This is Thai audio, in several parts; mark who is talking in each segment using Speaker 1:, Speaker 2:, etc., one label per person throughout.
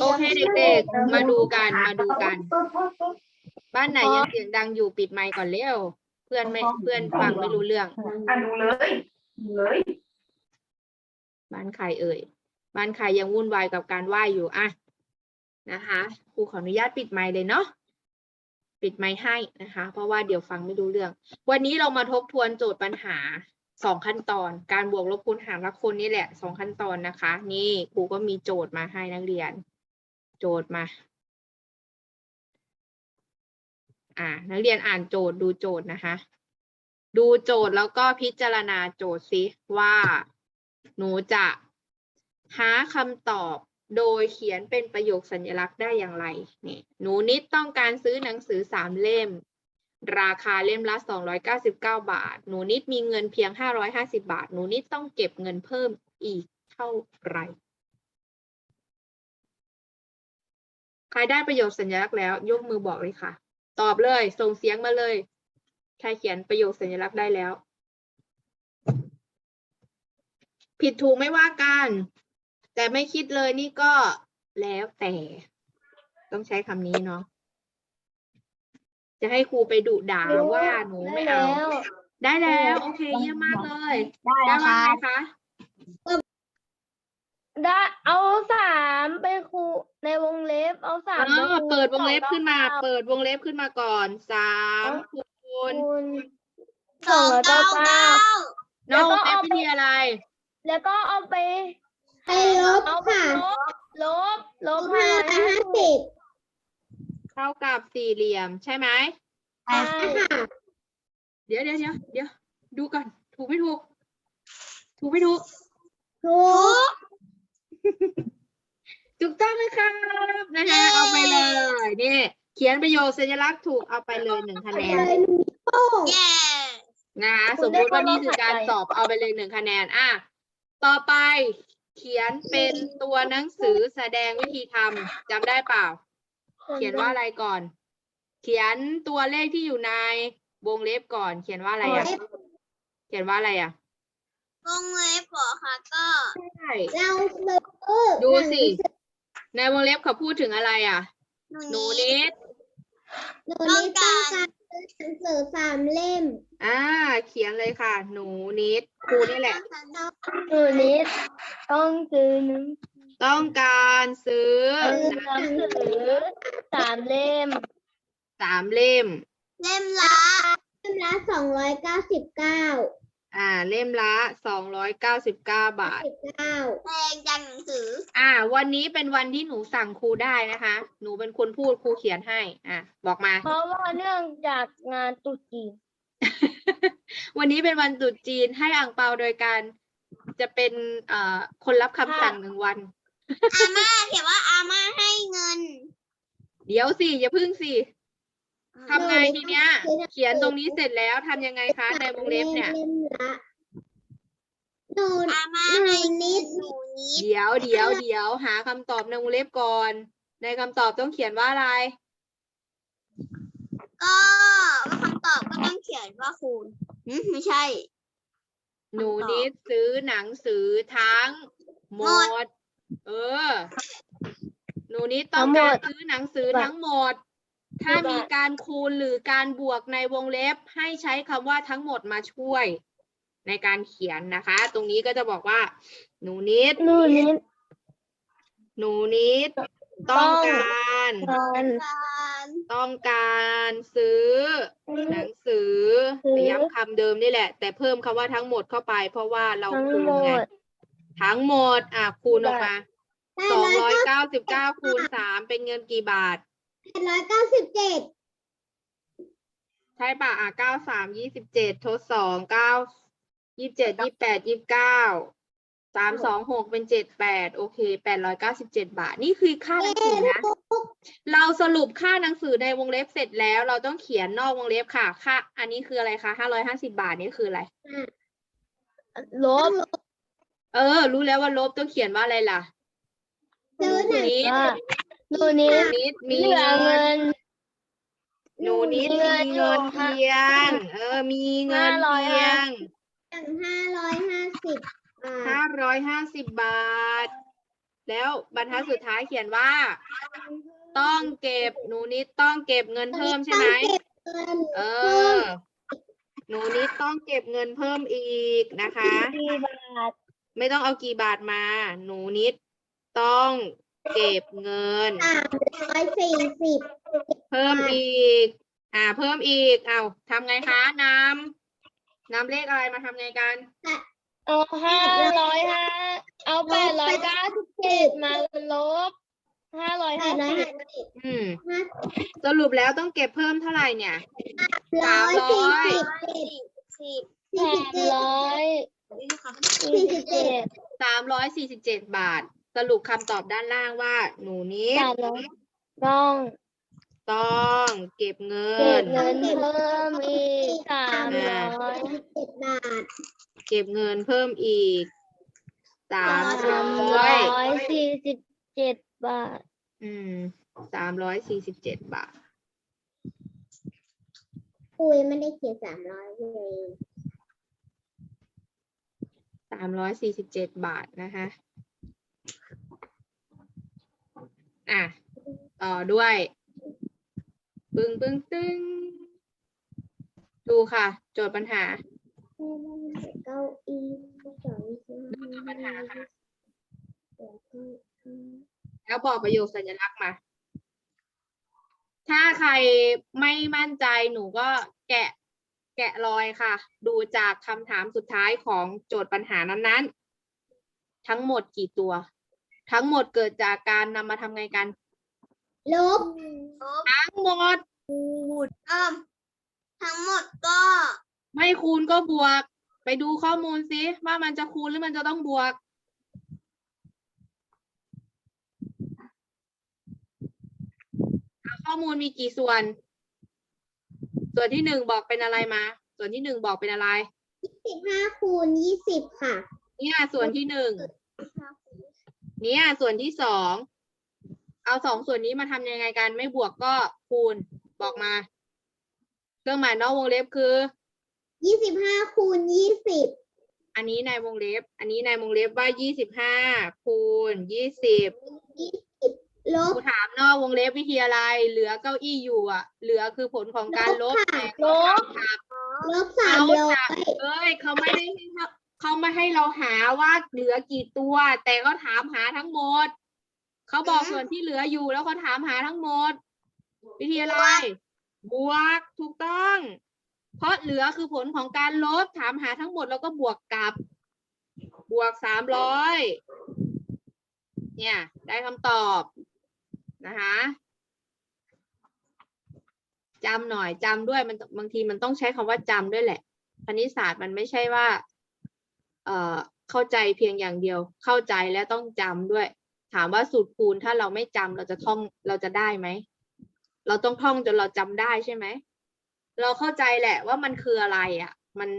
Speaker 1: โอเคเด็กๆ มาดูกัน มาดูกัน บ้านไหนยังเสียงดังอยู่ปิดไมค์ก่อนเร็ว เพื่อนไม่เพื่อนฟังไม่รู้เรื่อง
Speaker 2: อะดูเลยดูเลย
Speaker 1: บ้านใครเอ่ย บ้านใครยังวุ่นวายกับการไหว้อยู่อะนะคะครูขออนุญาตปิดไมค์เลยเนาะ ปิดไมค์ให้นะคะ เพราะว่าเดี๋ยวฟังไม่รู้เรื่อง วันนี้เรามาทบทวนโจทย์ปัญหา สองขั้นตอน การบวกลบคูณหารละคนนี่แหละสองขั้นตอนนะคะ นี่ครูก็มีโจทย์มาให้นักเรียน โจทย์มา อ่า นักเรียนอ่านโจทย์ดูโจทย์นะคะ ดูโจทย์แล้วก็พิจารณาโจทย์สิว่า หนูจะหาคำตอบโดยเขียนเป็นประโยคสัญลักษณ์ได้อย่างไรนี่หนูนิดต้องการซื้อหนังสือสามเล่ม ราคาเล่มละ 299 บาท หนูนิดมีเงินเพียง 550 บาท หนูนิดต้องเก็บเงินเพิ่มอีกเท่าไหร่ ใครได้ประโยคสัญลักษณ์แล้ว ยกมือบอกเลยค่ะ ตอบเลย ส่งเสียงมาเลย ใครเขียนประโยคสัญลักษณ์ได้แล้ว ผิดถูกไม่ว่ากัน แต่ไม่คิดเลยนี่ก็แล้วแต่ ต้องใช้คำนี้เนาะ จะให้ครูไปดุด่าว่าหนูไม่เอา ได้แล้ว โอเค เยี่ยมมากเลย ได้ว่าไงคะ
Speaker 3: ได้เอาสามเป็นครูในวงเล็บเอาสาม
Speaker 1: อ๋อ
Speaker 3: ป็นครู
Speaker 1: เปิดวงเล็บขึ้นมา
Speaker 3: สอง
Speaker 1: เปิดวงเล็บขึ้นมาก่อนสามคูณ
Speaker 3: คูณสองร้อยเก้าเก้า
Speaker 1: น้อง
Speaker 3: แล้วก็
Speaker 1: เอฟ
Speaker 3: เอา
Speaker 1: วิ
Speaker 3: ไป
Speaker 1: ธีอะไร
Speaker 3: แล้วก็เอาไป
Speaker 4: ไปลบ
Speaker 3: เอาไป
Speaker 4: ค่ะ
Speaker 3: ลบลบลบ
Speaker 4: ห้า
Speaker 3: ห้าร้อย
Speaker 4: ห้า
Speaker 3: ห้าสิบ
Speaker 4: สิบ
Speaker 1: เท่ากับสี่เหลี่ยมใช่ไหม
Speaker 3: ใช่
Speaker 4: ค่ะ
Speaker 1: เดี๋ยวเดี๋ยวเดี๋ยวเดี๋ยวดูก่อน ถูกไม่ถูก ถูกไม่ถูก
Speaker 4: ถูก
Speaker 1: ถูกต้องนะครับนะคะเอาไปเลยนี่เขียนประโยคสัญลักษณ์ถูกเอาไปเลยหนึ่งคะแนน
Speaker 4: เลยหนูนิ้วโป้ง
Speaker 1: นะคะสมมติว่านี่คือการสอบเอาไปเลยหนึ่งคะแนนอะต่อไปเขียนเป็นตัวหนังสือแสดงวิธีทำจำได้เปล่า เขียนว่าอะไรก่อน เขียนตัวเลขที่อยู่ในวงเล็บก่อน เขียนว่าอะไรอะ เขียนว่าอะไรอะ
Speaker 5: วงเล็บเหรอคะก็
Speaker 1: ใช่
Speaker 4: เราซื้อ
Speaker 1: ดูสิ ในวงเล็บเขาพูดถึงอะไรอะ หนูนิด
Speaker 4: หนูนี่ต้องการซื้อหนังสือสามเล่ม
Speaker 1: อ่า เขียนเลยค่ะ หนูนิดครูนี่แหละ
Speaker 3: หนูนิดต้องซื้อหนัง
Speaker 1: ต้องการซื้อ
Speaker 3: ซื้อหนังสือสามเล่ม
Speaker 1: สามเล่ม
Speaker 5: เล่มละ
Speaker 4: เล่มละสองร้อยเก้าสิบเก้า
Speaker 1: อ่า เล่มละสองร้อยเก้าสิบเก้าบาท
Speaker 4: สิบเก้า
Speaker 5: แพงจังหนังสือ
Speaker 1: อ่า วันนี้เป็นวันที่หนูสั่งครูได้นะคะ หนูเป็นคนพูดครูเขียนให้ อะบอกมา
Speaker 3: เพราะว่าเนื่องจากงานตรุษจีน
Speaker 1: วันนี้เป็นวันตรุษจีนให้อ่างเปาโดยการจะเป็นเอ่อคนรับคำสั่งหนึ่งวัน
Speaker 5: อาม่าเขียนว่าอาม่าให้เงิน
Speaker 1: เดี๋ยวสิอย่าพึ่งสิทำไงทีเนี้ย เขียนตรงนี้เสร็จแล้วทำยังไงคะในวงเล็บเนี่ย
Speaker 4: เล่มละหนู
Speaker 5: อาม่า
Speaker 4: หนู
Speaker 5: ให้
Speaker 4: นิ
Speaker 5: นิ
Speaker 4: ด
Speaker 5: ดหนูนิด
Speaker 1: เดี๋ยวเดี๋ยวเดี๋ยวหาคำตอบในวงเล็บก่อน ในคำตอบต้องเขียนว่าอะไร
Speaker 5: ก็คำตอบก็ต้องเขียนว่าคูณหืมไม่ใช่
Speaker 1: หนูนิดซื้อหนังสือทั้งหม
Speaker 5: หม
Speaker 1: ด เออ หนูนิดต้องการซื้อหนังสือทั้งหมด ถ้ามีการคูณหรือการบวกในวงเล็บ ให้ใช้คำว่าทั้งหมดมาช่วย ในการเขียนนะคะ ตรงนี้ก็จะบอกว่า หนูนิด
Speaker 3: หนูนิด
Speaker 1: หนูนิด ต้องการ
Speaker 3: การ
Speaker 5: การ
Speaker 1: ต้องการซื้อ หนังสือ
Speaker 3: ซื้อ
Speaker 1: ย้ำคำเดิมนี่แหละ แต่เพิ่มคำว่าทั้งหมดเข้าไป เพราะว่าเรา
Speaker 3: ทั้ง
Speaker 1: คูณ
Speaker 3: หม
Speaker 1: ไง
Speaker 3: ด
Speaker 1: ทั้งหมดอะคูณออกมา
Speaker 4: แป
Speaker 1: ส
Speaker 4: ด
Speaker 1: อง
Speaker 4: ร้อย
Speaker 1: ร้อยเก้าสิบเก้าคูณสามเป็นเงินกี่บาท
Speaker 4: แปดร้อยเก้าสิบเจ็ด
Speaker 1: ใช่ป่ะอะเก้าสามยี่สิบเจ็ดทดสองเก้ายี่สิบเจ็ดยี่แปดยี่เก้าสามสองหกเป็นเจ็ดแปดโอเคแปดร้อยเก้าสิบเจ็ดบาท นี่คือค่าหนังสือนะ เราสรุปค่าหนังสือในวงเล็บเสร็จแล้ว เราต้องเขียนนอกวงเล็บค่ะ ค่า อันนี้คืออะไรคะห้าร้อยห้าสิบาทนี่คืออะไร
Speaker 3: ลบ
Speaker 1: เออ รู้แล้วว่าลบต้องเขียนว่าอะไรล่ะ
Speaker 4: ซื้อหนัง
Speaker 1: นิด
Speaker 3: ว่าหนูนิ
Speaker 1: หนู
Speaker 3: ด
Speaker 1: นิดมี
Speaker 3: เหลือ
Speaker 1: เงิ
Speaker 3: เงิ
Speaker 1: น
Speaker 3: น
Speaker 1: หนูนิด
Speaker 3: มีเงิ
Speaker 1: มี
Speaker 3: น
Speaker 1: เงิน
Speaker 3: อยู่
Speaker 1: เพียง เออ มีเงิน
Speaker 3: ห้าร้อย
Speaker 1: เพียง
Speaker 4: อย่างห้าร้อยห้าสิบ
Speaker 1: ห้าร้อยห้าสิบบาท แล้วบรรทัดสุดท้ายเขียนว่า ต้องเก็บ หนูนิดต้องเก็บเงินเพิ่มใช่ไหมเออ หนูนิดต้องเก็บเงินเพิ่มอีกนะคะ
Speaker 3: กี่บาท
Speaker 1: ไม่ต้องเอากี่บาทมา หนูนิด ต้องเก็บเงิน
Speaker 4: สามร้อยสี่สิบ
Speaker 1: เพิ่มอีก อ่า เพิ่มอีก เอาทำไงคะนำนำเลขอะไรมาทำไงกัน
Speaker 3: เอาห้าร้อยห้าเอาแปดร้อยเก้าสิบเจ็ดมาลบห้าร้อย
Speaker 4: แป
Speaker 3: ห้า
Speaker 4: ดร้อย
Speaker 3: สิ
Speaker 4: ห้า
Speaker 3: บ
Speaker 4: สิบ
Speaker 1: อืม
Speaker 4: ห้า
Speaker 1: สรุปแล้วต้องเก็บเพิ่มเท่าไหร่เนี่ย
Speaker 4: ร้อยสี่สิบ
Speaker 5: สิบ
Speaker 3: แป
Speaker 4: สี่สิบ
Speaker 3: ด
Speaker 4: เจ็ด
Speaker 3: ร้อย
Speaker 5: นี่ค่ะ
Speaker 3: สี่สิบเจ็ด
Speaker 1: สามร้อยสี่สิบเจ็ดบาท สรุปคำตอบด้านล่างว่า หนูนิด
Speaker 3: สามร้อยต้อง
Speaker 1: ต้องเก็บเงิ
Speaker 3: เก็
Speaker 1: น
Speaker 3: บเงินเพิ่มอีกสามร้อย
Speaker 4: เจ็ดบาท
Speaker 1: เก็บเงินเพิ่มอีกสาม
Speaker 3: สาม
Speaker 1: ร้
Speaker 3: ร้
Speaker 1: อ
Speaker 3: อยยสี่สิบเจ็ดบาท
Speaker 1: อืมสามร้อยสี่สิบเจ็ดบาท
Speaker 4: คุยไม่ได้เขียนสามร้อยเลย
Speaker 1: สามร้อยสี่สิบเจ็ดบาทนะคะอะต่อด้วย ปึ้งปึ้งตึ้งดูค่ะ โจทย์ปัญหา
Speaker 4: เก้าอี้สองชิ้น
Speaker 1: ดูโจทย์ปัญหาค่ะแล้วบอกประโยคสัญลักษณ์มา ถ้าใครไม่มั่นใจหนูก็แกะ แกะรอยค่ะ ดูจากคำถามสุดท้ายของโจทย์ปัญหานั้นๆ ทั้งหมดกี่ตัว ทั้งหมดเกิดจากการนำมาทำไงกัน
Speaker 4: ลบ
Speaker 5: ลบ
Speaker 1: ทั้งหมด
Speaker 5: เอิ่มทั้งหมดก็
Speaker 1: ไม่คูณก็บวก ไปดูข้อมูลซิว่ามันจะคูณหรือมันจะต้องบวก ข้อมูลมีกี่ส่วน ส่วนที่หนึ่งบอกเป็นอะไรมา ส่วนที่หนึ่งบอกเป็นอะไร
Speaker 4: สิบห้าคูณยี่สิบค่ะ
Speaker 1: เนี่ยส่วนที่หนึ่งเนี่ยส่วนที่สองเอาสองส่วนนี้มาทำยังไงกัน ไม่บวกก็คูณบอกมา เครื่องหมายนอกวงเล็บคือ
Speaker 4: ยี่สิบห้าคูณยี่สิบ
Speaker 1: อันนี้ในวงเล็บ อันนี้ในวงเล็บว่ายี่สิบห้าคูณยี่สิบ
Speaker 4: ยี่ สิบล
Speaker 1: ค
Speaker 4: บ
Speaker 1: รูถามนอกวงเล็บวิธีอะไรเหลือเก้าอี้อยู่อะ เหลือคือผลของการลบ
Speaker 4: ลบค่ะ
Speaker 1: แต่
Speaker 3: ลบ
Speaker 1: ครับ
Speaker 4: ลบสาม
Speaker 1: เอา
Speaker 4: ร้อ
Speaker 1: จาก
Speaker 4: ย
Speaker 1: เอ้ยเขาไม่ได้ให้เราเขาไม่ให้เราหาว่าเหลือกี่ตัว แต่ก็ถามหาทั้งหมด เขาบอกส่วนที่เหลืออยู่แล้วเขาถามหาทั้งหมด วิธีอะไรบวกถูกต้อง เพราะเหลือคือผลของการลบถามหาทั้งหมดแล้วก็บวกกับ บวกสามร้อยเนี่ย ได้คำตอบ นะคะจำหน่อยจำด้วยมันบางทีมันต้องใช้คำว่าจำด้วยแหละคณิตศาสตร์มันไม่ใช่ว่า เอ่อเข้าใจเพียงอย่างเดียว เข้าใจและต้องจำด้วย ถามว่าสูตรคูณถ้าเราไม่จำเราจะท่องเราจะได้ไหมเราต้องท่องจนเราจำได้ใช่ไหมเราเข้าใจแหละว่ามันคืออะไรอะ มัน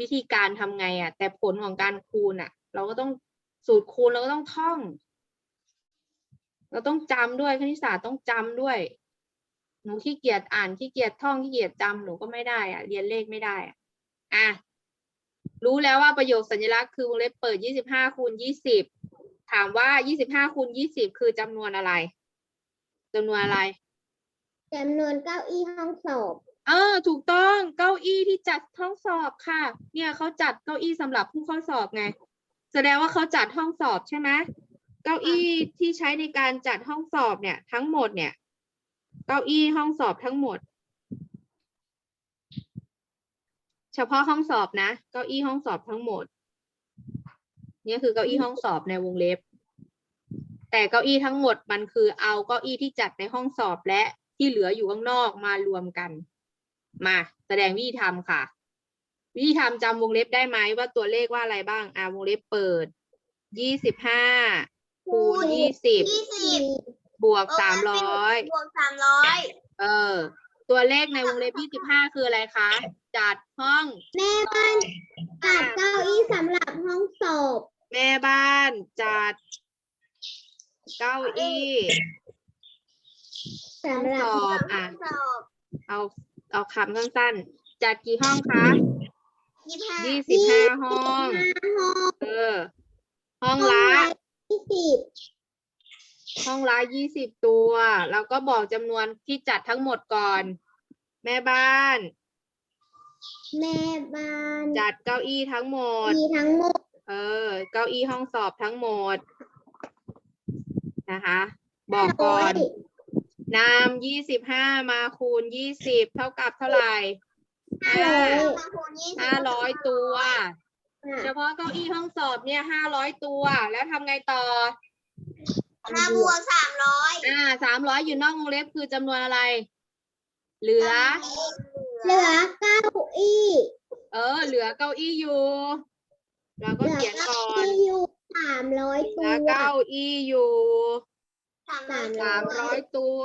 Speaker 1: วิธีการทำไงอะ แต่ผลของการคูณอะ เราก็ต้องสูตรคูณเราก็ต้องท่อง เราต้องจำด้วยคณิตศาสตร์ต้องจำด้วย หนูขี้เกียจอ่านขี้เกียจท่องขี้เกียจจำหนูก็ไม่ได้อะเรียนเลขไม่ได้อะอะรู้แล้วว่าประโยคสัญลักษณ์คือวงเล็บเปิดยี่สิบห้าคูณยี่สิบถามว่ายี่สิบห้าคูณยี่สิบคือจำนวนอะไรจำนวนอะไร
Speaker 4: จำนวนเก้าอี้ห้องสอบ
Speaker 1: เออ ถูกต้องเก้าอี้ที่จัดห้องสอบค่ะ เนี่ยเขาจัดเก้าอี้สำหรับผู้เข้าสอบไง แสดงว่าเขาจัดห้องสอบใช่ไหม เก้าอี้ที่ใช้ในการจัดห้องสอบเนี่ย ทั้งหมดเนี่ย เก้าอี้ห้องสอบทั้งหมด เฉพาะห้องสอบนะ เก้าอี้ห้องสอบทั้งหมด เนี่ยคือเก้าอี้ห้องสอบในวงเล็บ แต่เก้าอี้ทั้งหมดมันคือเอาเก้าอี้ที่จัดในห้องสอบและที่เหลืออยู่ข้างนอกมารวมกัน มาแสดงวิธีทำค่ะ วิธีทำจำวงเล็บได้ไหมว่าตัวเลขว่าอะไรบ้าง อ่าวงเล็บเปิดยี่สิบห้า คูณยี่สิบ
Speaker 5: ยี่สิบบ
Speaker 1: วกสามร้อย
Speaker 5: บวกสามร้อย
Speaker 1: เออ ตัวเลขในวงเล็บยี่สิบห้าคืออะไรคะ จัดห้อง
Speaker 4: แม่บ้านจัดเก้าอี้สำหรับห้องสอบ
Speaker 1: แม่บ้านจัดเก้าอี้
Speaker 4: สำหรับ
Speaker 1: สอบอะ
Speaker 5: สอบ
Speaker 1: เอาเอาคำสั้นๆจัดกี่ห้องคะ
Speaker 5: ยี่ห้า
Speaker 1: ยี่สิบห้าห้อง
Speaker 4: ห้อง
Speaker 1: เออ ห้องละ
Speaker 4: ยี่สิบ
Speaker 1: ห้องละยี่สิบตัวแล้วก็บอกจำนวนที่จัดทั้งหมดก่อน แม่บ้าน
Speaker 4: แม่บ้าน
Speaker 1: จัดเก้าอี้ทั้งหมด
Speaker 4: มีทั้งหมด
Speaker 1: เออ เก้าอี้ห้องสอบทั้งหมด นะคะ บอกก่อนนำยี่สิบห้ามาคูณยี่สิบเท่ากับเท่าไหร่
Speaker 4: ห้า
Speaker 1: ห้า
Speaker 4: ร้อย
Speaker 5: มาคูณยี่สิบ
Speaker 1: ห้าร้อยตัว
Speaker 4: อะ
Speaker 1: เฉพาะเก้าอี้ห้องสอบเนี่ยห้าร้อยตัว แล้วทำไงต่อ
Speaker 5: มาบวกสามร้อย
Speaker 1: อ่าสามร้อยอยู่นอกวงเล็บคือจำนวนอะไร เหลือ
Speaker 4: เหลือเก้าอี้
Speaker 1: เออ เหลือเก้าอี้อยู่ เราก็
Speaker 4: เหลื
Speaker 1: เขียนก่อน
Speaker 4: ที่อยู่สามร้อย
Speaker 1: เหลื
Speaker 4: ตั
Speaker 1: อ
Speaker 4: ว
Speaker 1: เก้าอี้อยู่
Speaker 5: สาม
Speaker 4: สาม
Speaker 1: สามร้อยตัว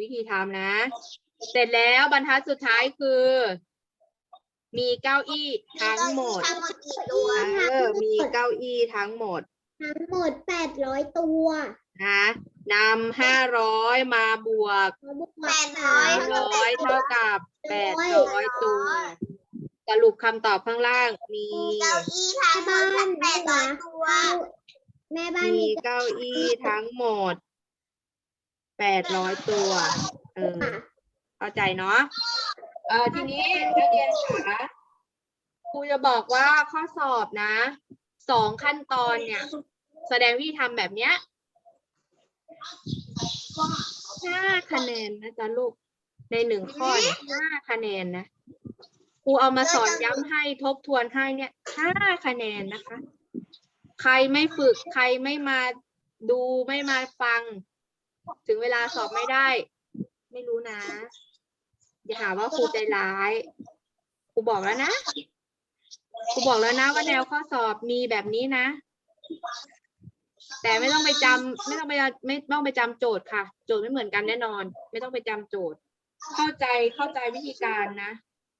Speaker 1: วิธีทำนะ เสร็จแล้วบรรทัดสุดท้ายคือ มีเก้าอี้ทั้งหมด
Speaker 5: ทั้งหมดกี่ตัว
Speaker 1: เออมีเก้าอี้ทั้งหมด
Speaker 4: ทั้งหมดแปดร้อยตัว
Speaker 1: นะนำห้าร้อยมาบวก
Speaker 4: เขาบวก
Speaker 5: แปดร้อย
Speaker 1: ห้าร้อยเท่ากับแปดร้อยตัวสรุปคำตอบข้างล่างมี
Speaker 5: มีเก้าอี้ทั้งหมดแปดร้อยตัว
Speaker 4: แม่บ้าน
Speaker 1: มี
Speaker 4: มี
Speaker 1: เก้าอี้ทั้งหมดแปดร้อยตัว เออ เข้าใจเนาะ เออทีนี้นักเรียนคะครูจะบอกว่าข้อสอบนะสองขั้นตอนเนี่ย แสดงวิธีทำแบบเนี้ยห้าคะแนนนะจ๊ะลูก ในหนึ่งข้อเนี่ยห้าคะแนนนะครูเอามาสอนย้ำให้ทบทวนให้เนี่ยห้าคะแนนนะคะ ใครไม่ฝึกใครไม่มาดูไม่มาฟัง ถึงเวลาสอบไม่ได้ ไม่รู้นะ อย่าหาว่าครูใจร้ายครูบอกแล้วนะครูบอกแล้วนะว่าแนวข้อสอบมีแบบนี้นะ แต่ไม่ต้องไปจำไม่ต้องไปไม่ต้องไปจำโจทย์ค่ะ โจทย์ไม่เหมือนกันแน่นอน ไม่ต้องไปจำโจทย์ เข้าใจเข้าใจวิธีการนะ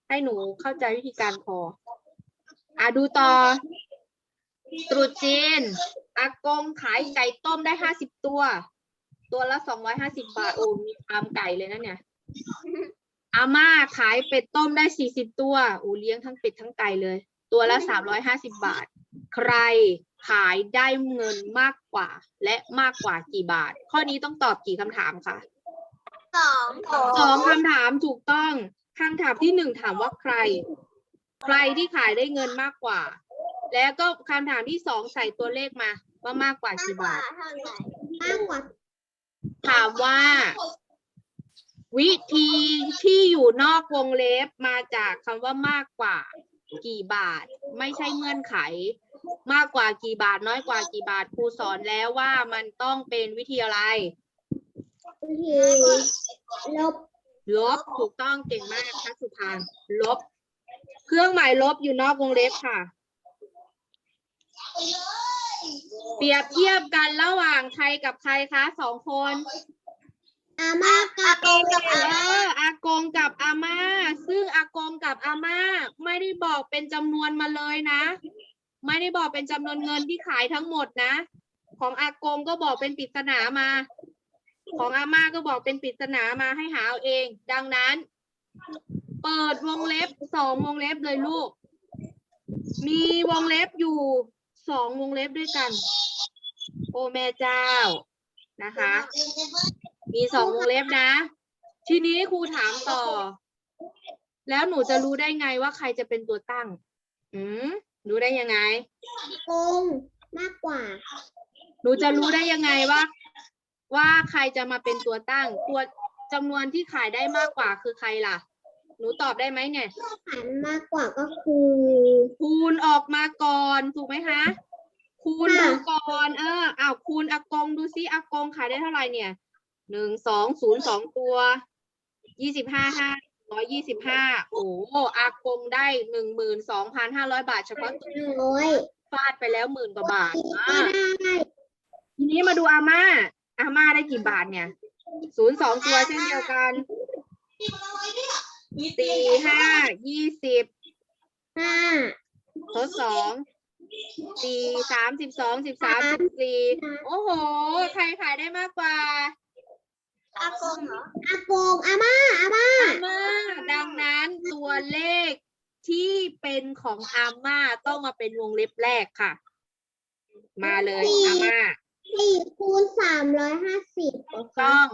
Speaker 1: ให้หนูเข้าใจวิธีการพออะดูต่อ ตรุษจีนอากงขายไก่ต้มได้ห้าสิบตัว ตัวละสองร้อยห้าสิบบาทโอ้มีฟาร์มไก่เลยนะเนี่ย อาม่าขายเป็ดต้มได้สี่สิบตัวโอ้เลี้ยงทั้งเป็ดทั้งไก่เลย ตัวละสามร้อยห้าสิบบาท ใครขายได้เงินมากกว่า และมากกว่ากี่บาท ข้อนี้ต้องตอบกี่คำถามคะ
Speaker 5: สอง
Speaker 1: สองคำถามถูกต้องคำถามที่หนึ่งถามว่าใคร ใครที่ขายได้เงินมากกว่า แล้วก็คำถามที่สองใส่ตัวเลขมา ว่ามากกว่ากี่บาท
Speaker 5: เท่าไหร่
Speaker 4: มากกว่า
Speaker 1: ถามว่า วิธีที่อยู่นอกวงเล็บมาจากคำว่ามากกว่ากี่บาท ไม่ใช่เงื่อนไข มากกว่ากี่บาท น้อยกว่ากี่บาทครูสอนแล้วว่ามันต้องเป็นวิธีอะไร
Speaker 4: วิธีลบ
Speaker 1: ลบถูกต้องเก่งมากทักสุพานลบ เครื่องหมายลบอยู่นอกวงเล็บค่ะ เปรียบเทียบกันระหว่างใครกับใครคะสองคน
Speaker 4: อาม่ากับ
Speaker 5: โกงกับ
Speaker 1: เอออากงกับอาม่า ซึ่งอากงกับอาม่า ไม่ได้บอกเป็นจำนวนมาเลยนะ ไม่ได้บอกเป็นจำนวนเงินที่ขายทั้งหมดนะ ของอากงก็บอกเป็นปริศนามา ของอาม่าก็บอกเป็นปริศนามาให้หาเอาเอง ดังนั้น เปิดวงเล็บสองวงเล็บเลยลูก มีวงเล็บอยู่สองวงเล็บด้วยกัน โอแม่เจ้านะคะ มีสองวงเล็บนะ ทีนี้ครูถามต่อ แล้วหนูจะรู้ได้ไงว่าใครจะเป็นตัวตั้ง อืมรู้ได้ยังไง
Speaker 4: โกงมากกว่า
Speaker 1: หนูจะรู้ได้ยังไงว่า ว่าใครจะมาเป็นตัวตั้ง ตัวจำนวนที่ขายได้มากกว่าคือใครล่ะ หนูตอบได้ไหมเนี่ย
Speaker 4: หันมากกว่าก็คือ
Speaker 1: คูณออกมาก่อนถูกไหมคะ คูณ
Speaker 4: ค่ะ
Speaker 1: ดูก่อนเอออ้าวคูณอากงดูซิอากงขายได้เท่าไหร่เนี่ย หนึ่งสองศูนย์สองตัวยี่สิบห้าห้าร้อยยี่สิบห้าโอ้อากงได้หนึ่งหมื่นสองพันห้าร้อยบาทเฉพาะตัว
Speaker 4: ห้าร้อย
Speaker 1: ฟาดไปแล้วหมื่นกว่าบาทอ่า
Speaker 4: ได้
Speaker 1: ทีนี้มาดูอาม่า อาม่าได้กี่บาทเนี่ยศูนย์สองตัวเช่นเดียวกันสี่ห้ายี่สิบ
Speaker 4: ห้า
Speaker 1: ทดสองสี่สามสิบสองสิบสามสิบสี่โอ้โห ใครขายได้มากกว่า
Speaker 5: อากงเหรอ
Speaker 4: อากงอาม่าอาม่า
Speaker 1: อาม่าดังนั้นตัวเลขที่เป็นของอาม่าต้องมาเป็นวงเล็บแรกค่ะ มาเลยอาม่า
Speaker 4: สี่คูณสามร้อยห้าสิบ
Speaker 1: ต้อง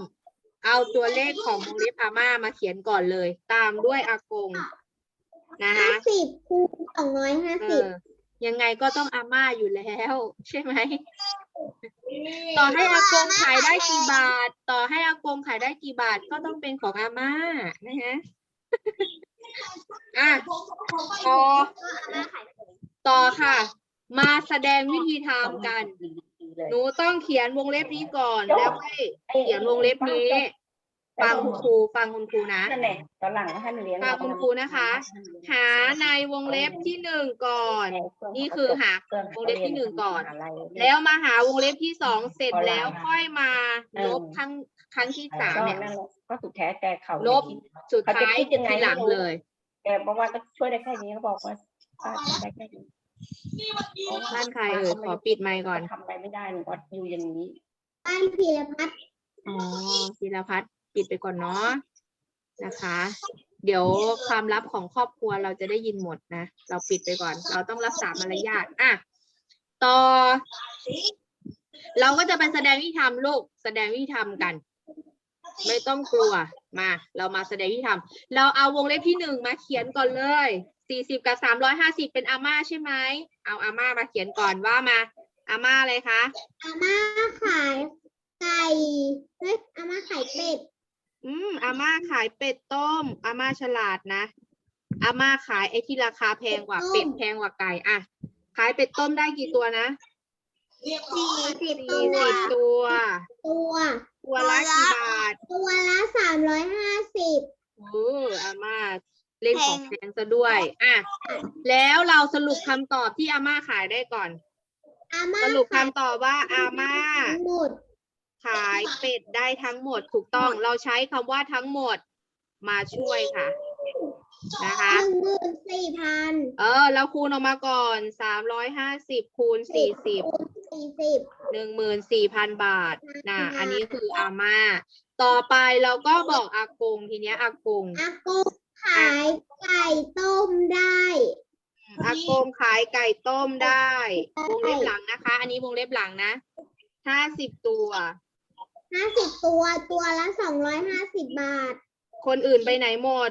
Speaker 1: เอาตัวเลขของวงเล็บอาม่ามาเขียนก่อนเลย ตามด้วยอากงนะ
Speaker 4: ห้า
Speaker 1: คะ
Speaker 4: สิบคูณสองร้อยห้า
Speaker 1: เอ
Speaker 4: สิบ
Speaker 1: อยังไงก็ต้องอาม่าอยู่แล้ว ใช่ไหม ต่อให้อากงขายได้กี่บาท ต่อให้อากงขายได้กี่บาทก็ต้องเป็นของอาม่านะฮะอะต่อต่อค่ะ มาแสดงวิธีทำกัน หนูต้องเขียนวงเล็บนี้ก่อนแล้วให้เขียนวงเล็บนี้ ฟังคุณครูฟังคุณครูนะ
Speaker 2: นั่นแหละตอนหลังให้มันเรียน
Speaker 1: ฟังคุณครูนะคะ หาในวงเล็บที่หนึ่งก่อน นี่คือหาวงเล็บที่หนึ่งก่อน แล้วมาหาวงเล็บที่สองเสร็จแล้วค่อยมาลบครั้งครั้งที่สามเนี่ย
Speaker 2: นั่นแหละก็สุดแท้แต่เขา
Speaker 1: ลบสุดท้ายทีหลังเลย
Speaker 2: แต่บอกว่าก็ช่วยได้แค่นี้เขาบอกว่าป้าทำได้แค่นี้
Speaker 1: ท่านใครเอ่ยขอปิดไมค์ก่อน
Speaker 2: ทำไปไม่ได้หนูก็อยู่อย่างนี้
Speaker 4: บ้านพีรพัฒน์
Speaker 1: อ๋อศิลพัฒน์ ปิดไปก่อนเนาะนะคะ เดี๋ยวความลับของครอบครัวเราจะได้ยินหมดนะ เราปิดไปก่อน เราต้องรักษามารยาทอะต่อ เราก็จะไปแสดงวิธีทำลูกแสดงวิธีทำกัน ไม่ต้องกลัวมา เรามาแสดงวิธีทำเราเอาวงเล็บที่หนึ่งมาเขียนก่อนเลยสี่สิบกับสามร้อยห้าสิบเป็นอาม่าใช่ไหมเอาอาม่ามาเขียนก่อนว่ามา อาม่าเลยคะ
Speaker 4: อาม่าขายไก่เฮ้ยอาม่าขายเป็ด
Speaker 1: อืมอาม่าขายเป็ดต้ม อาม่าฉลาดนะอาม่าขายไอ้ที่ราคาแพงกว่าเป็ดแพงกว่าไก่อะขายเป็ดต้มได้กี่ตัวนะ
Speaker 4: สี่สิบ
Speaker 1: สี่
Speaker 4: ตัว
Speaker 1: สิบตัว
Speaker 4: ตัว
Speaker 1: ตัวละกี่บาท
Speaker 4: ตัวละสามร้อยห้าสิบ
Speaker 1: โอ้อาม่าเล่นของแพงซะด้วยอะแล้วเราสรุปคำตอบที่อาม่าขายได้ก่อน
Speaker 4: อาม่า
Speaker 1: สรุปคำตอบว่าอาม่า
Speaker 4: ทั้งหมด
Speaker 1: ขายเป็ดได้ทั้งหมดถูกต้อง เราใช้คำว่าทั้งหมดมาช่วยค่ะ นะคะ
Speaker 4: หนึ่งหมื่นสี่พัน
Speaker 1: เออ เราคูณออกมาก่อนสามร้อยห้าสิบคูณสี่สิบ
Speaker 4: คูณสี่สิบ
Speaker 1: หนึ่งหมื่นสี่พันบาทนะอันนี้คืออาม่า ต่อไปเราก็บอกอากงทีเนี้ยอากง
Speaker 4: อากงขายไก่ต้มได้
Speaker 1: อากงขายไก่ต้มได้ วงเล็บหลังนะคะ อันนี้วงเล็บหลังนะห้าสิบตัว
Speaker 4: ห้าสิบตัวตัวละสองร้อยห้าสิบบาท
Speaker 1: คนอื่นไปไหนหมด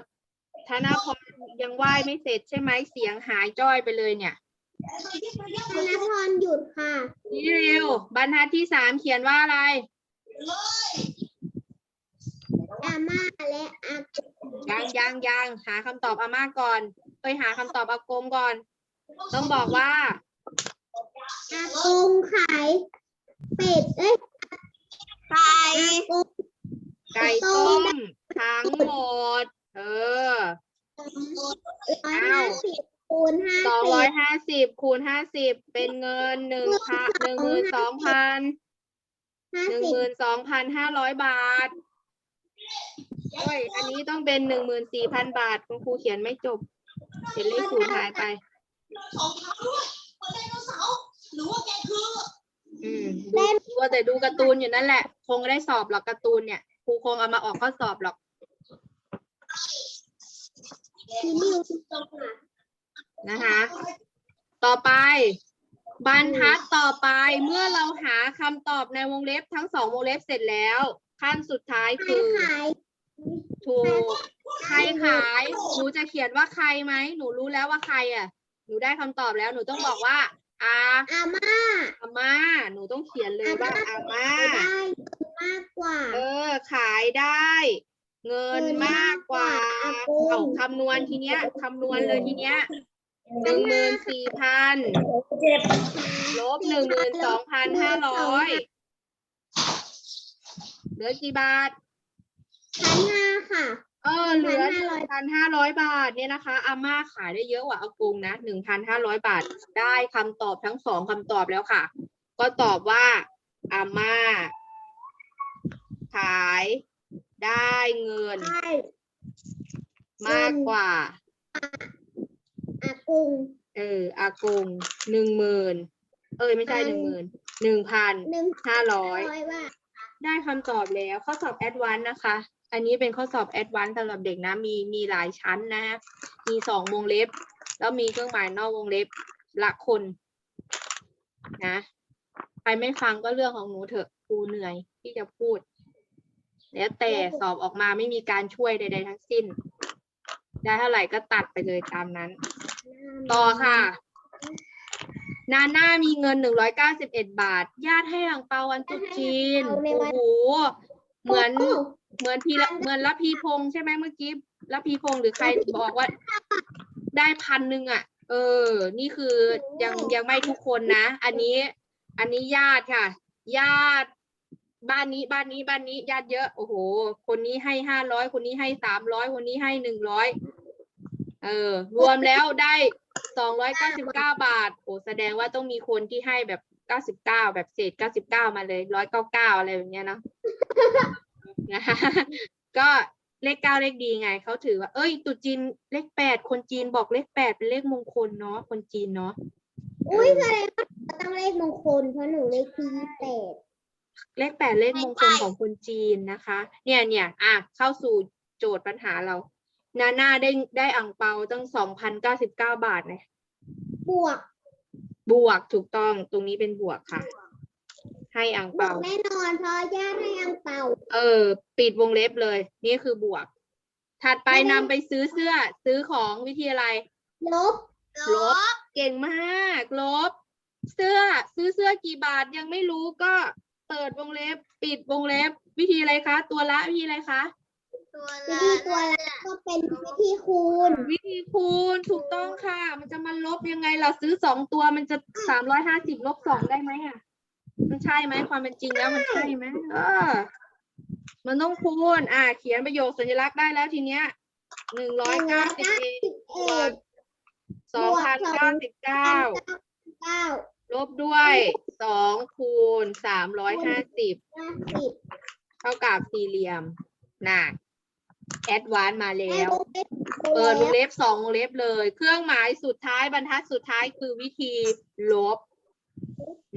Speaker 1: ธนพรยังไหว้ไม่เสร็จใช่ไหมเสียงหายจ้อยไปเลยเนี่ย
Speaker 4: ธนพรหยุดค่ะ
Speaker 1: นี่เร็ว บรรทัดที่สามเขียนว่าอะไร
Speaker 4: อาม่าและอากง
Speaker 1: ยังยังยังหาคำตอบอาม่าก่อนไปหาคำตอบอากงก่อน ต้องบอกว่า
Speaker 4: อากงขายเป็ด เอ้ย
Speaker 5: ไก่
Speaker 4: อากง
Speaker 1: ไก่ต้มทั้งหมด เออ
Speaker 4: ร้อยห้าสิบคูณห้า
Speaker 1: สอง
Speaker 4: สิ
Speaker 1: ร้อย
Speaker 4: บ
Speaker 1: ห้าสิบคูณห้าสิบเป็นเงินหนึ่งพันหนึ่งหมื่นสองพัน
Speaker 4: ห้า
Speaker 1: หนึ่ง
Speaker 4: สิ
Speaker 1: ห
Speaker 4: บ
Speaker 1: มื่นสองพันห้าร้อยบาทโอ้ยอันนี้ต้องเป็นหนึ่งหมื่นสี่พันบาทคุณครูเขียนไม่จบเขียนเลขศูนย์หายไปอืมดูว่าแต่ดูการ์ตูนอยู่นั่นแหละ คงได้สอบหรอกการ์ตูนเนี่ยครูคงเอามาออกข้อสอบหรอก
Speaker 4: ที่นิ้วตรงอะ
Speaker 1: นะคะ ต่อไป บรรทัดต่อไปเมื่อเราหาคำตอบในวงเล็บทั้งสองวงเล็บเสร็จแล้ว ขั้นสุดท้าย
Speaker 4: คื
Speaker 1: อถูกใครขายหนูจะเขียนว่าใครไหมหนูรู้แล้วว่าใครอะ หนูได้คำตอบแล้วหนูต้องบอกว่า อา
Speaker 4: อาม่า
Speaker 1: อาม่า หนูต้องเขียนเลยว่าอาม่า
Speaker 4: ได้มากกว่า
Speaker 1: เออ ขายได้ เงินมากกว่า
Speaker 4: เงินมากกว่า
Speaker 1: เอาคำนวณทีเนี้ยคำนวณเลยทีเนี้ยหนึ่งหมื่นสี่พัน
Speaker 2: เจ็บ
Speaker 1: ลบหนึ่งหมื่นสองพันห้าร้อยเหลือกี่บาท
Speaker 4: พันห้าค่ะ
Speaker 1: เออเหลือห
Speaker 4: 1,500
Speaker 1: นึ่งพันห้าร้อยบาทเนี่ยนะคะ อาม่าขายได้เยอะกว่าอากงนะหนึ่งพันห้าร้อยบาท ได้คำตอบทั้งสองคำตอบแล้วค่ะ ก็ตอบว่า อาม่า ขายได้เงิน
Speaker 4: ได้
Speaker 1: มากกว่า
Speaker 4: อากง
Speaker 1: เอออากงหนึ่งหมื่นเอ้ยไม่ใช่หนึ่งหมื่นหนึ่งพัน
Speaker 4: หนึ่ง
Speaker 1: ห้าร้อย
Speaker 4: ร้อยบาท
Speaker 1: ได้คำตอบแล้วข้อสอบแอดวานซ์นะคะ อันนี้เป็นข้อสอบแอดวานซ์สำหรับเด็กนะ มีมีหลายชั้นนะฮะ มีสองวงเล็บ แล้วมีเครื่องหมายนอกวงเล็บละคนนะใครไม่ฟังก็เรื่องของหนูเถอะครูเหนื่อยที่จะพูด แล้วแต่สอบออกมาไม่มีการช่วยใด ๆ ทั้งสิ้น ได้เท่าไหร่ก็ตัดไปเลยตามนั้น ต่อค่ะ นาน่ามีเงินหนึ่งร้อยเก้าสิบเอ็ดบาท ญาติให้อ่างเปาวันตรุษจีน
Speaker 4: เอาใน
Speaker 1: โอ้
Speaker 4: วัน
Speaker 1: โหเหมือน
Speaker 4: โอ้
Speaker 1: เหมือนพีละเหมือนละพีพงษ์ใช่ไหมเมื่อกี้ละพีพงษ์หรือใครบอกว่า ได้พันหนึ่งอะ เออ นี่คือยังยังไม่ทุกคนนะ อันนี้ อันนี้ญาติค่ะ ญาติ บ้านนี้บ้านนี้บ้านนี้ญาติเยอะ โอ้โห คนนี้ให้ห้าร้อยคนนี้ให้สามร้อยคนนี้ให้หนึ่งร้อยเออ รวมแล้วได้สองร้อยเก้าสิบเก้าบาท โอ้แสดงว่าต้องมีคนที่ให้แบบเก้าสิบเก้าแบบเศษเก้าสิบเก้ามาเลยร้อยเก้าเก้าอะไรแบบเนี้ยเนาะ นะคะก็เลขเก้าเลขดีไงเขาถือว่า เอ้ยตรุษจีนเลขแปดคนจีนบอกเลขแปดเป็นเลขมงคลเนาะคนจีนเนาะ
Speaker 4: อุ้ยแสดงว่าต้องเลขมงคลเพราะหนูเลขที่ยี่สิบแปด
Speaker 1: เลขแปดเลขมงคลของคนจีนนะคะ เนี่ยเนี่ยอะเข้าสู่โจทย์ปัญหาเรา นาน่าได้ได้อ่างเปาตั้งสองพันเก้าสิบเก้าบาทเนี่ย
Speaker 4: บวก
Speaker 1: บวกถูกต้องตรงนี้เป็นบวกค่ะ ให้อ่าง
Speaker 4: บว
Speaker 1: เปา
Speaker 4: กแน่นอนเพราะญาติให้อังเปา
Speaker 1: เออ ปิดวงเล็บเลย นี่คือบวก ถัดไปนำไปซื้อเสื้อ ซื้อของวิทยาลัย
Speaker 4: ลบ
Speaker 1: ลบ เก่งมาก ลบ เสื้อซื้อเสื้อกี่บาทยังไม่รู้ก็เปิดวงเล็บ ปิดวงเล็บ วิธีอะไรคะ ตัวละวิธีอะไรคะ
Speaker 5: ตัว
Speaker 4: วิ
Speaker 5: ละ
Speaker 4: ธีตัวละก็เป็นวิธีคูณ
Speaker 1: วิธีคูณถูกต้องค่ะ มันจะมาลบยังไงเราซื้อสองตัวมันจะสามร้อยห้าสิบลบสองได้ไหมอะ มันใช่ไหมความเป็นจริงแล้วมันใช่ไหมเออ มันต้องคูณอ่า เขียนประโยคสัญลักษณ์ได้แล้วทีเนี้ยหนึ่งร้อยเก้าสิบเอ็ด
Speaker 4: สอ
Speaker 1: งพันเก้าสิบเก้าลบด้วยสองคูณสามร้อยห้าสิบเท่ากับสี่เหลี่ยมน่ะแอดวานมาแล้ว เปิดวง
Speaker 4: เล็บ
Speaker 1: เล็บสองวงเล็บเลย เครื่องหมายสุดท้ายบรรทัดสุดท้ายคือวิธีลบ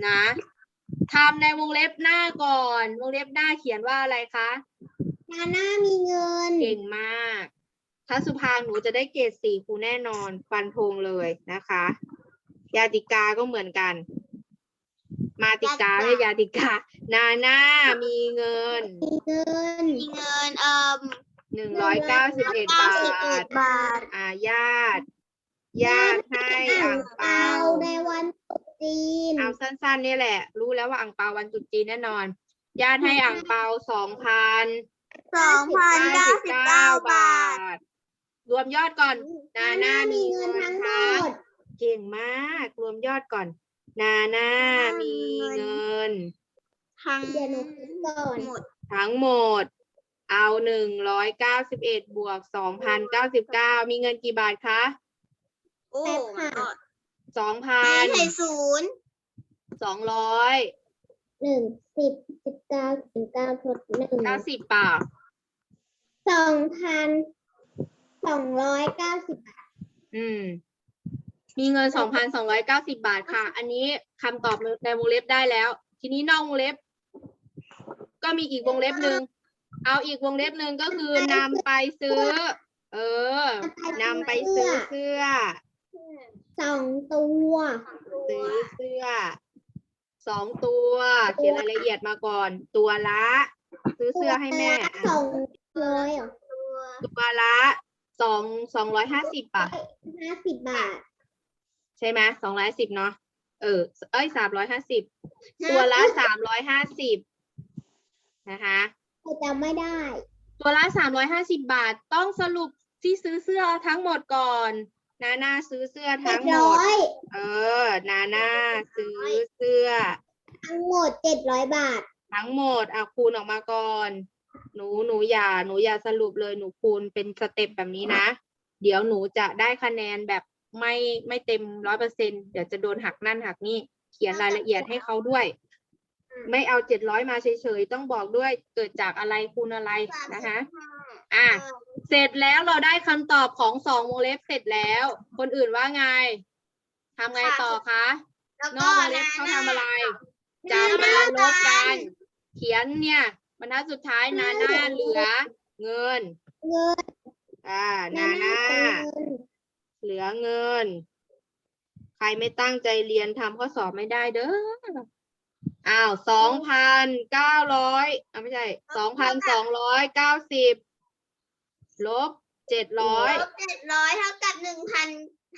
Speaker 1: นะ ทำในวงเล็บหน้าก่อน วงเล็บหน้าเขียนว่าอะไรคะ
Speaker 4: นาน่ามีเงิน
Speaker 1: เก่งมากถ้าสุภางหนูจะได้เกรดสี่ครูแน่นอนฟันธงเลยนะคะ ยาติกาก็เหมือนกัน มาติกาไม่ยาติกา นาน่ามีเงิน
Speaker 4: มีเงิน
Speaker 5: มีเงินเอ่อ
Speaker 1: หนึ่งร้อยเก้าสิบเอ็ดบา
Speaker 5: 91
Speaker 1: ท
Speaker 5: บาท
Speaker 1: อาญาติญาติให้อ่างเปา
Speaker 4: ในวันตรุษ จีน
Speaker 1: เอาสั้นๆ นี่แหละ รู้แล้วว่าอ่างเปาวันตรุษจีนแน่นอน ญาติให้อ่างเปาสองพัน
Speaker 5: สองพันเก้าสิบเก้าบาท
Speaker 1: ทรวมยอดก่อนนาน่ามี
Speaker 4: เงิ
Speaker 1: เงิ
Speaker 4: น
Speaker 1: น
Speaker 4: ทั้งหม
Speaker 1: ทั้ง
Speaker 4: ด
Speaker 1: เก่งมาก รวมยอดก่อน นาน่ามีเงิน
Speaker 5: ทั้ง
Speaker 4: เดี๋ยวหนูคิดก่อน
Speaker 5: หมด
Speaker 1: ทั้งหมด เอาหนึ่งร้อยเก้าสิบเอ็ดบวกสองพันเก้าสิบเก้ามีเงินกี่บาทคะ
Speaker 5: โอ้
Speaker 4: แปดค่ะ
Speaker 1: สองพั
Speaker 5: ไม่
Speaker 1: น
Speaker 5: ใช่ศูนย์
Speaker 1: สองร้อย
Speaker 4: หนึ่งสิบสิบเก้าสิบเก้าทดหนึ่ง
Speaker 1: เก้าสิบบาท
Speaker 4: สองพันสองร้อยเก้าสิบบาท
Speaker 1: อืม มีเงินสองพันสองร้อยเก้าสิบาทค่ะ อันนี้คำตอบในวงเล็บได้แล้ว ทีนี้นอกวงเล็บ ก็มีอีกวงเล็บหนึ่งเอาอีกวงเล็บหนึ่งก็คือนำไปซื้อ เออนำไปซื้อเสื้อ
Speaker 4: สองตัว
Speaker 1: ซื้อเสื้อสองตัว เขียนรายละเอียดมาก่อน ตัวละ ซื้อเสื้อให้แม่อะ
Speaker 4: สองร้อยเหรอ
Speaker 5: ตัว
Speaker 1: ตัวละสองสองร้อยห้าสิบอะ
Speaker 4: ห้าสิบบาท
Speaker 1: ใช่ไหมสองร้อยสิบเนาะเออเอ้ยสามร้อยห้าสิบตัวละสามร้อยห้าสิบนะคะ
Speaker 4: แต่จำไม่ได้
Speaker 1: ตัวละสามร้อยห้าสิบาท ต้องสรุปที่ซื้อเสื้อทั้งหมดก่อน นาน่าซื้อเสื้อ
Speaker 4: เจ็
Speaker 1: ทั้
Speaker 4: ด
Speaker 1: งหม
Speaker 4: ร้
Speaker 1: ด
Speaker 4: อย
Speaker 1: เออ นาน่าซื้อเสื้อ
Speaker 4: ทั้งหมดเจ็ดร้อยบาท
Speaker 1: ทั้งหมดอะคูณออกมาก่อน หนูหนูอย่าหนูอย่าสรุปเลยหนูคูณเป็นสเต็ปแบบนี้นะ เดี๋ยวหนูจะได้คะแนนแบบไม่ไม่เต็มร้อยเปอร์เซ็นเดี๋ยวจะโดนหักนั่นหักนี่ เขียนรายละเอียดให้เขาด้วย ไม่เอาเจ็ดร้อยมาเฉยๆ ต้องบอกด้วยเกิดจากอะไรคูณอะไรนะคะ อะเสร็จแล้วเราได้คำตอบของสองวงเล็บเสร็จแล้ว คนอื่นว่าไงทำไงต่อคะ
Speaker 5: แล้ว
Speaker 1: น
Speaker 5: ก็
Speaker 1: อกวงเล็บเขาทำอะไรจับมาลบกัน เขียนเนี่ยบรรทัดสุดท้ายนาหน้าเหลือ เงิน
Speaker 4: เงิน
Speaker 1: อ่านาหน้า
Speaker 4: เงิน
Speaker 1: เหลือเงิน ใครไม่ตั้งใจเรียนทำข้อสอบไม่ได้เด้ออ้าวสองพันเก้าร้อยอ่าไม่ใช่สองพันสองร้อยเก้าสิบ ลบเจ็ดร้อย
Speaker 5: ลบเจ็ดร้อยเท่ากับหนึ่งพัน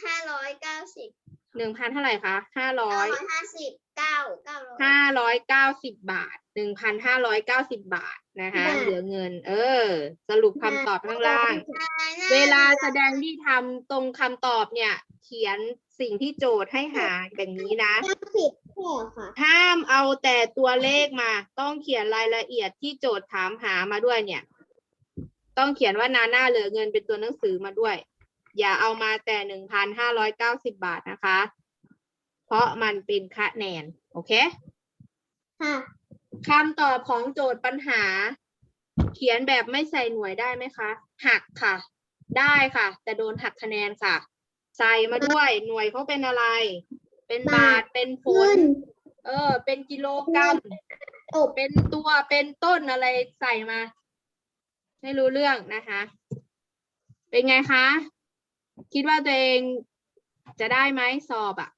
Speaker 5: ห้าร้อยเก้าสิบ
Speaker 1: หนึ่งพันเท่าไหร่คะห้าร้
Speaker 5: เก้า
Speaker 1: อย
Speaker 5: ร้อยห้าสิบเก้าเก้าร้อย
Speaker 1: ห้าร้อยเก้าสิบบาทหนึ่งพันห้าร้อยเก้าสิบบาทนะคะ เหลือเงิน เออ สรุปคำตอบข้างล่าง เวลาแสดงที่ทำตรงคำตอบเนี่ย เขียนสิ่งที่โจทย์ให้หาแบบนี้นะ
Speaker 4: เก้าสิบแค่ค่ะ
Speaker 1: ห้ามเอาแต่ตัวเลขมา ต้องเขียนรายละเอียดที่โจทย์ถามหามาด้วยเนี่ย ต้องเขียนว่านาหน้าเหลือเงินเป็นตัวหนังสือมาด้วย อย่าเอามาแต่หนึ่งพันห้าร้อยเก้าสิบบาทนะคะ เพราะมันเป็นคะแนน โอเค
Speaker 4: ค่ะ
Speaker 1: คำตอบของโจทย์ปัญหา เขียนแบบไม่ใส่หน่วยได้ไหมคะ หักค่ะ ได้ค่ะ แต่โดนหักคะแนนค่ะ ใส่มาด้วยหน่วยเขาเป็นอะไร เป็นบาทเป็นฝ
Speaker 4: เงิ
Speaker 1: น
Speaker 4: น
Speaker 1: เออ เป็นกิโลกรัม
Speaker 4: จบ
Speaker 1: เป็นตัวเป็นต้นอะไรใส่มา ให้รู้เรื่องนะคะ เป็นไงคะ คิดว่าตัวเองจะได้ไหมสอบอะ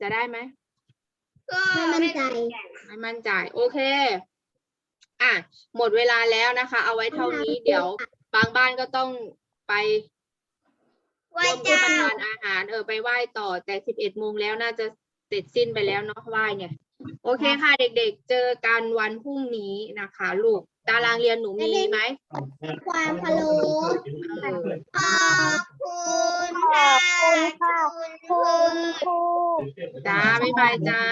Speaker 1: จะได้ไหม
Speaker 5: ก็
Speaker 4: ไม่มั่นใจ
Speaker 1: ไม่มั่นใจ โอเค อะ หมดเวลาแล้วนะคะ เอาไว้เท่านี้เดี๋ยว บางบ้านก็ต้องไป
Speaker 5: ไหว้
Speaker 1: ร่วมรับ
Speaker 5: เจ้า
Speaker 1: ประทานอาหาร เออไปไหว้ต่อแต่สิบเอ็ดโมงแล้วน่าจะเสร็จสิ้นไปแล้วเนาะไหว้เนี่ย โอเคค่ะเด็กๆ เจอกันวันพรุ่งนี้นะคะ ลูกตารางเรียนหนูมีไหม
Speaker 4: ความพะโล้
Speaker 1: เออ
Speaker 5: ขอบคุณค่ะ
Speaker 3: ขอบคุณค่ะ
Speaker 5: คุณครู
Speaker 1: จ้าบ๊ายบายจ้า